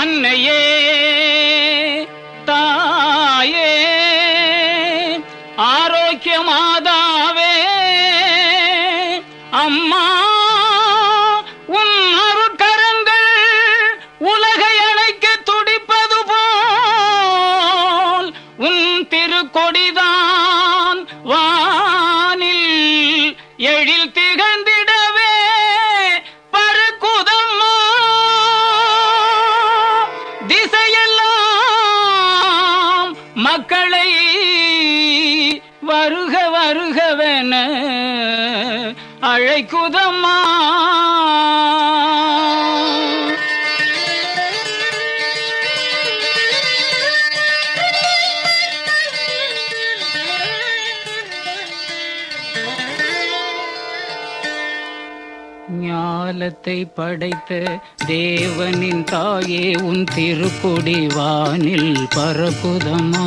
அன்னையே தாயே ஆரோக்கிய மாதாவே அம்மா உன் அருட்கரங்கள் உலகை அழைக்க துடிப்பது போல் உன் திருக்கொடிதான். வருகவென அழைக்குதம்மா. ஞாலத்தை படைத்த தேவனின் தாயே உன் திருக்குடி வானில் பறக்குதமா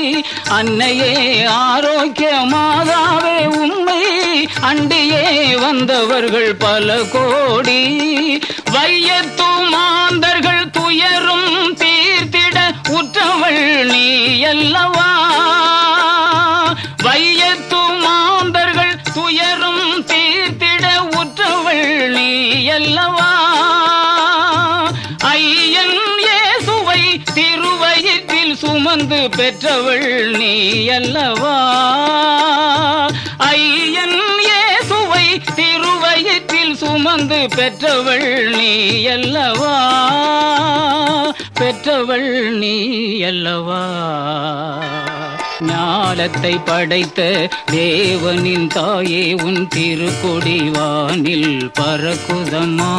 அன்னையே ஆரோக்கிய மாதாவே உண்மை அண்டியே வந்தவர்கள் பல கோடி. வையத்து மாந்தர்கள் துயரும் தீர்த்திட உற்றவள் நீ அல்லவா வையத்து சுமந்து பெற்றவள் நீ அல்லவா? ஐயன் இயேசுவை திருவயிற்றில் சுமந்து பெற்றவள் நீ அல்லவா? பெற்றவள் நீ அல்லவா? ஞாலத்தை படைத்த தேவனின் தாயே உன் திருக்கொடி வானில் பறக்குதம்மா.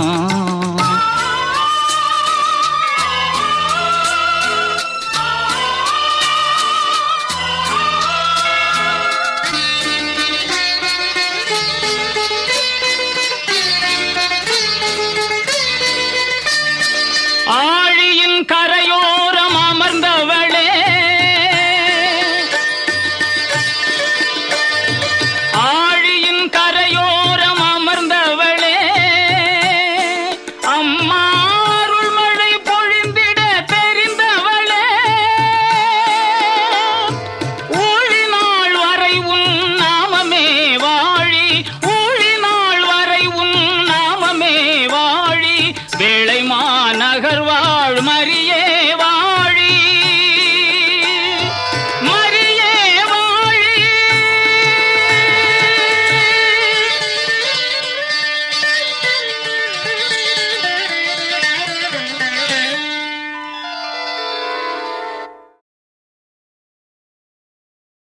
Ah! மறியே